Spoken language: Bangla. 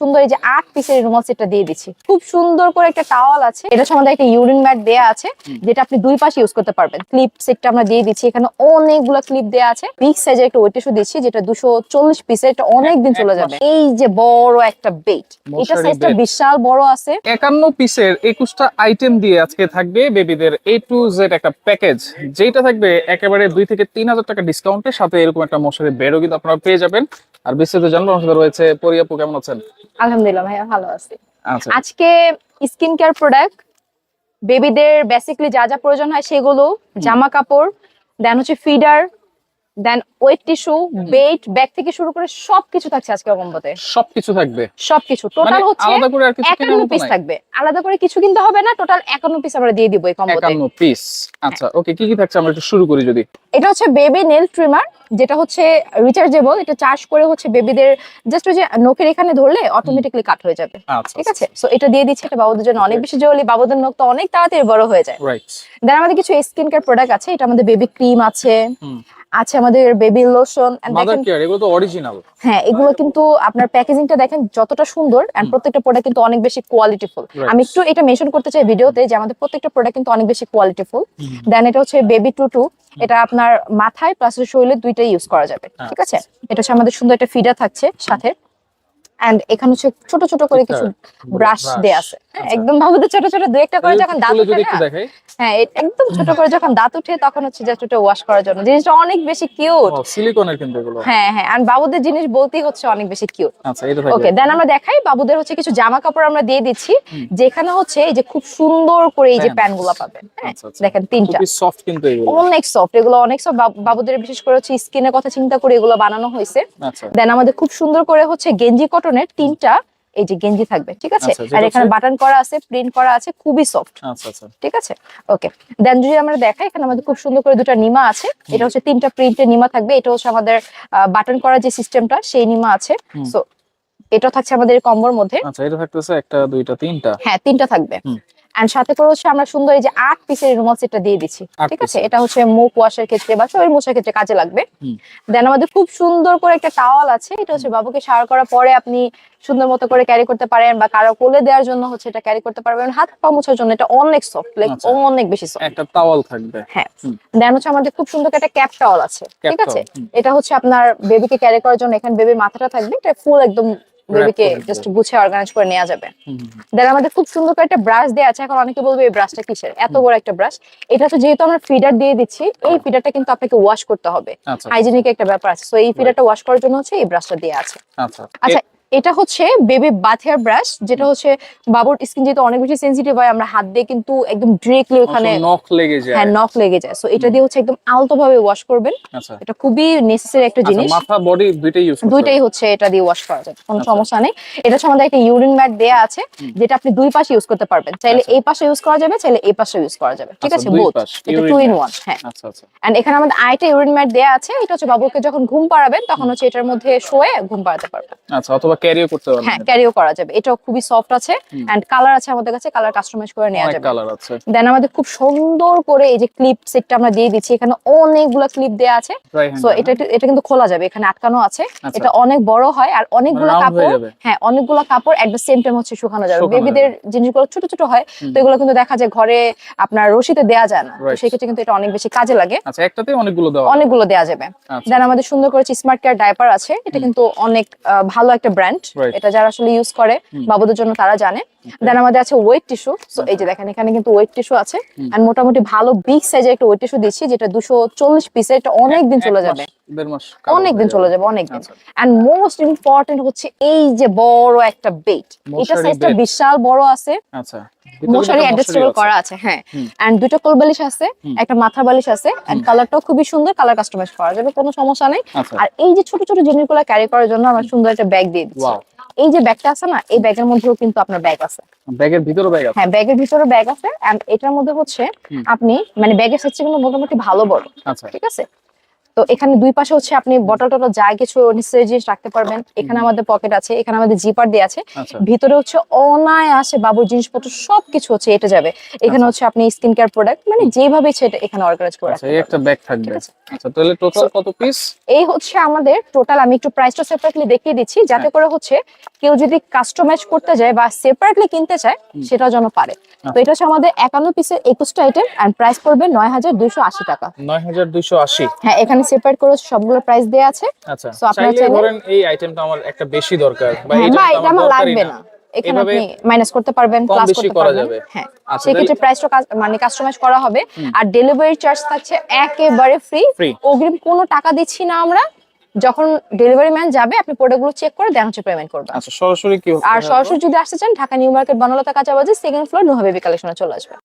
সুন্দর এই যে আট পিসের রুমাল সেটটা দিয়ে দিচ্ছি। খুব সুন্দর করে একটা টাওয়াল আছে। এটা আমাদের একটা ইউরিন ম্যাট দেয়া আছে যেটা আপনি দুই পাশে ইউজ করতে পারবেন। ক্লিপ সেটটা আমরা দিয়ে দিচ্ছি। এখানে অনেকগুলো ক্লিপ দেয়া আছে। বিগ সাইজের একটা ওয়েট টিস্যু দিচ্ছি যেটা দুশো চল্লিশ পিসের এটা অনেক দিন চলে যাবে। এই যে বড় একটা বেট এটা সাইজটা বিশাল বড় আছে। একান্ন পিসের একুশটা আইটেম দিয়ে আজকে থাকবে বেবিদের এ টু জেড একটা প্যাকেজ যেটা থাকবে একেবারে দুই থেকে তিন হাজার টাকা ডিসকাউন্টের সাথে এরকম একটা মশারি বেডও কিন্তু আপনারা পেয়ে যাবেন। আর বিস্তারিত জানব আমার সাথে রয়েছে পরিয়াপু কেমন আছেন? আলহামদুলিল্লাহ ভাইয়া ভালো আছি। আচ্ছা। আজকে স্কিন কেয়ার প্রোডাক্ট বেবিদের বেসিক্যালি যা যা প্রয়োজন হয় সেগুলো জামা কাপড় দেন হচ্ছে ফিডার দেন ওয়েট টিস্যু বেট ব্যাগ থেকে শুরু করে সবকিছু থাকছে আজকে কম্বোতে সবকিছু থাকবে। সবকিছু। মানে টোটাল হচ্ছে আলাদা করে আর কিছু কেনার পিস থাকবে। আলাদা করে কিছু কিনতে হবে না টোটাল একান্ন পিস আমরা দিয়ে দিব এই কম্বোতে একান্ন পিস আচ্ছা ওকে কি কি থাকছে আমরা একটু শুরু করি যদি। এটা হচ্ছে বেবি নেল ট্রিমার যেটা হচ্ছে রিচার্জেবল এটা চার্জ করে হচ্ছে বেবিদের জাস্ট ওই যে নখের এখানে ধরলে অটোমেটিকলি কাট হয়ে যাবে। আচ্ছা ঠিক আছে? সো এটা দিয়ে দিচ্ছে এটা বাবুদের জন্য। অনেক বেশি জরুরি বাবুদের নখ তো অনেক তাড়াতাড়ি বড় হয়ে যায়। রাইট দেন আমাদের কিছু স্কিন কেয়ার প্রোডাক্ট আছে এটা আমাদের বেবি ক্রিম আছে। আছে আমাদের বেবি লোশন মাদার কেয়ার এগুলো তো অরিজিনাল হ্যাঁ এগুলো কিন্তু আপনার প্যাকেজিংটা দেখেন যতটা সুন্দর এন্ড প্রত্যেকটা প্রোডাক্ট কিন্তু অনেক বেশি কোয়ালিটিফুল ফুল আমি একটু এটা মেনশন করতে চাই ভিডিওতে যে আমাদের প্রত্যেকটা প্রোডাক্ট কিন্তু অনেক বেশি কোয়ালিটিফুল দেন এটা হচ্ছে বেবি টু টু এটা আপনার মাথায় প্লাস শরীরে দুইটাই ইউজ করা যাবে ঠিক আছে? এটা হচ্ছে আমাদের সুন্দর একটা ফিডা থাকছে সাথে। এন্ড এখানে হচ্ছে ছোট ছোট করে কিছু ব্রাশ দেয়া আছে। আচ্ছা। একদম ভাবতে ছোট ছোট দু একটা করে যখন দাঁত দেখাই। হ্যাঁ একদম ছোট করে যখন দাঁত উঠে তখন হচ্ছে জাস্ট ওটা ওয়াশ করার জন্য। জিনিসটা অনেক বেশি কিউট সিলিকনের কিন্তু এগুলো। হ্যাঁ হ্যাঁ আর বাবুদের জিনিস বলতেই হচ্ছে অনেক বেশি কিউট আচ্ছা এটা ওকে দেন আমরা দেখাই বাবুদের হচ্ছে কিছু জামা কাপড় আমরা দিয়ে দিচ্ছি যেখানে হচ্ছে এই যে খুব সুন্দর করে এই যে Pants। প্যান্টগুলা পাবেন হ্যাঁ আচ্ছা, আচ্ছা। দেখেন তিনটা। খুবই সফট কিন্তু এগুলো। অনেক সফট এগুলো অনেক সফট বাবুদের বিশেষ করে হচ্ছে স্কিনের কথা চিন্তা করে এগুলো বানানো হয়েছে। আচ্ছা। দেন আমাদের খুব সুন্দর করে হচ্ছে গেঞ্জি কটনের তিনটা এই যে গেঞ্জি থাকবে ঠিক আছে? আচ্ছা, আর এখানে বাটন করা আছে প্রিন্ট করা আছে খুবই সফট। আচ্ছা আচ্ছা। ঠিক আছে? ওকে। দেন যদি আমরা দেখাই এখানে আমাদের খুব সুন্দর করে দুটো নিমা আছে। এটা হচ্ছে তিনটা প্রিন্টের নিমা থাকবে। এটা হচ্ছে আমাদের বাটন করা যে সিস্টেমটা সেই নিমা আছে। সো এটা থাকছে আমাদের কম্বর মধ্যে। আচ্ছা এটা থাকতেছে একটা দুইটা তিনটা। হ্যাঁ তিনটা থাকবে। এন্ড সাথে করে হচ্ছে আমরা সুন্দর এই যে আট পিসের রুমাল সেটটা দিয়ে দিচ্ছি। ঠিক আছে? এটা হচ্ছে মুখ ওয়াশের ক্ষেত্রে বা শরীর মোছার ক্ষেত্রে কাজে লাগবে। দেন আমাদের খুব সুন্দর করে একটা টাওয়াল আছে এটা হচ্ছে বাবুকে শাওয়ার করার পরে আপনি সুন্দর মতো করে ক্যারি করতে পারেন বা কারও কোলে দেওয়ার জন্য হচ্ছে এটা ক্যারি করতে পারবেন। হাত পা মোছার জন্য এটা অনেক সফট লাইক আচ্ছা। অনেক বেশি সফট একটা তাওয়াল থাকবে। হ্যাঁ। দেন হচ্ছে আমাদের খুব সুন্দর একটা ক্যাপ টাওয়াল আছে ঠিক আছে? এটা হচ্ছে আপনার বেবিকে ক্যারি করার জন্য এখানে বেবির মাথাটা থাকবে এটা ফুল একদম বেবিকে জাস্ট গুছিয়ে অর্গানাইজ করে নেওয়া যাবে। দেন আমাদের খুব সুন্দর করে একটা ব্রাশ দেওয়া আছে এখন অনেকে বলবে এই ব্রাশটা কিসের? এত বড় একটা ব্রাশ এটা তো যেহেতু আমরা ফিডার দিয়ে দিচ্ছি এই ফিডারটা কিন্তু আপনাকে ওয়াশ করতে হবে। আচ্ছা হাইজেনিক একটা ব্যাপার আছে। তো এই ফিডারটা ওয়াশ করার জন্য হচ্ছে এই ব্রাশটা দেওয়া আছে। আচ্ছা। আচ্ছা এটা হচ্ছে বেবি বাথ হেয়ার ব্রাশ যেটা হচ্ছে বাবুর স্কিন যেহেতু অনেক বেশি সেনসিটিভ হয় আমরা হাত দিয়ে কিন্তু একদম ডিরেক্টলি ওখানে নখ লেগে যায়। হ্যাঁ নখ লেগে যায়। সো এটা দিয়ে হচ্ছে একদম আলতো ভাবে ওয়াশ করবেন। আচ্ছা। এটা খুবই নেসেসারি একটা আচ্ছা জিনিস। মাথা বডি দুইটাই ইউজ দুইটাই হচ্ছে এটা দিয়ে ওয়াশ করা যায় কোনো আচ্ছা। সমস্যা নেই। এটা হচ্ছে আমাদের একটা ইউরিন ম্যাট দেয়া আছে যেটা আপনি দুই পাশে ইউজ করতে পারবেন। চাইলে। এই পাশে ইউজ করা যাবে চাইলে এই পাশে ইউজ করা যাবে। ঠিক আছে? বোথ এটা টু ইন ওয়ান হ্যাঁ। আচ্ছা আচ্ছা। এন্ড এখানে আমাদের আরেকটা ইউরিন ম্যাট দেয়া আছে এটা হচ্ছে বাবুকে যখন ঘুম পাড়াবেন তখন হচ্ছে এটার মধ্যে শোয়ে ঘুম পাড়াতে পারবেন। আচ্ছা অথবা ক্যারিও করতে পারবেন। হ্যাঁ ক্যারিও করা যাবে। এটাও খুবই সফট আছে এন্ড কালার আছে আমাদের কাছে কালার কাস্টমাইজ করে নেওয়া যাবে। কালার আছে। দেন আমাদের খুব সুন্দর করে এই যে ক্লিপ সেটটা আমরা দিয়ে দিচ্ছি এখানে অনেকগুলো ক্লিপ দেয়া আছে। সো এটা এটা কিন্তু খোলা যাবে এখানে আটকানো আছে। আচ্ছা। এটা অনেক বড় হয় আর অনেকগুলো কাপড় হ্যাঁ অনেকগুলো কাপড় এট দ্য সেম টাইম হচ্ছে শুকানো যাবে। বেবিদের জিনিসগুলো ছোট ছোট হয় তো এগুলো কিন্তু দেখা যায় ঘরে আপনার রশিতে দেয়া যায় না। তো. সেক্ষেত্রে কিন্তু এটা অনেক বেশি কাজে লাগে। আচ্ছা একটাতে অনেকগুলো দেওয়া অনেকগুলো দেয়া যাবে। আচ্ছা। দেন আমাদের সুন্দর করে স্মার্ট কেয়ার ডাইপার আছে। এটা কিন্তু অনেক ভালো একটা ব্র্যান্ড এটা যারা আসলে ইউজ করে বাবুদের জন্য তারা জানে। দেন আমাদের আছে ওয়েট টিস্যু সো এই যে দেখেন এখানে কিন্তু ওয়েট টিস্যু আছে আর মোটামুটি ভালো বিগ সাইজের একটা ওয়েট টিস্যু দিচ্ছি যেটা দুশো চল্লিশ পিসের এটা অনেক দিন চলে যাবে। অনেক দিন চলে যাবে অনেক দিন। এন্ড মোস্ট ইম্পর্টেন্ট হচ্ছে এই যে বড় একটা বেট এটা সাইজটা বিশাল বড় আছে। আচ্ছা মশারি অ্যাডজাস্টেবল করা আছে হ্যাঁ। এন্ড দুটো কোল বালিশ আছে একটা মাথা বালিশ আছে এন্ড কালারটাও খুবই সুন্দর কালার কাস্টমাইজ করা যাবে কোনো সমস্যা নেই। আচ্ছা। আর এই যে ছোট ছোট জিনিসগুলো ক্যারি করার জন্য আমরা সুন্দর একটা ব্যাগ দিয়ে দিচ্ছি. এই যে ব্যাগটা আছে না এই ব্যাগের মধ্যেও কিন্তু আপনার ব্যাগ আছে। ব্যাগের ভিতরে ব্যাগ আছে? হ্যাঁ ব্যাগের ভিতরে ব্যাগ আছে। এন্ড এটার মধ্যে হচ্ছে আপনি মানে ব্যাগের সাইজটা কিন্তু মোটামুটি ভালো বড়। আচ্ছা। ঠিক আছে? তো এখানে দুই পাশে হচ্ছে আপনি বটল টটল যা কিছু নেসেসারি জিনিস রাখতে পারবেন। এখানে আমাদের পকেট আছে এখানে আমাদের জিপার দিয়ে আছে। আচ্ছা। ভিতরে হচ্ছে অনায়াসে বাবুর জিনিসপত্র সবকিছু হচ্ছে এটা যাবে এখানে হচ্ছে আপনি স্কিন কেয়ার প্রোডাক্ট মানে যেভাবে এটা এখানে অর্গানাইজ করে আচ্ছা এই একটা ব্যাগ থাকবে। আচ্ছা তাহলে টোটাল কত পিস এই হচ্ছে আমাদের টোটাল আমি একটু প্রাইসটা সেপারেটলি দেখিয়ে দিচ্ছি যাতে হ্যাঁ। করে হচ্ছে কেউ যদি কাস্টমাইজ করতে যায় বা সেপারেটলি কিনতে চায় সেটাও যেন পারে। তো এটা হচ্ছে আমাদের একান্ন পিসের একুশটা আইটেম অ্যান্ড প্রাইস পড়বে নয় হাজার দুইশো আশি টাকা। নয় হাজার দুইশো আশি। হ্যাঁ এখানে সেপারেট করে সবগুলো প্রাইস দেওয়া আছে। আচ্ছা আপনারা ধরেন এই আইটেমটা আমার একটা বেশি দরকার বা হ্যাঁ, এটা আমার লাগবে না। এখানে আপনি মাইনাস করতে পারবেন প্লাস করতে পারবেন। হ্যাঁ আচ্ছা, সেক্ষেত্রে প্রাইসটা মানে কাস্টমাইজ করা হবে। আর ডেলিভারি চার্জ থাকছে একেবারে ফ্রি। অগ্রিম কোনো টাকা দিচ্ছি না আমরা। যখন ডেলিভারি ম্যান যাবে আপনি প্রোডাক্টগুলো চেক করে দেন হচ্ছে পেমেন্ট করবেন। আচ্ছা সরাসরি কি আর সরাসরি যদি আসতে চান ঢাকা নিউ মার্কেট বনলতা কাঁচাবাজার সেকেন্ড ফ্লোর নোহাবেবি কালেকশনে চলে আসবে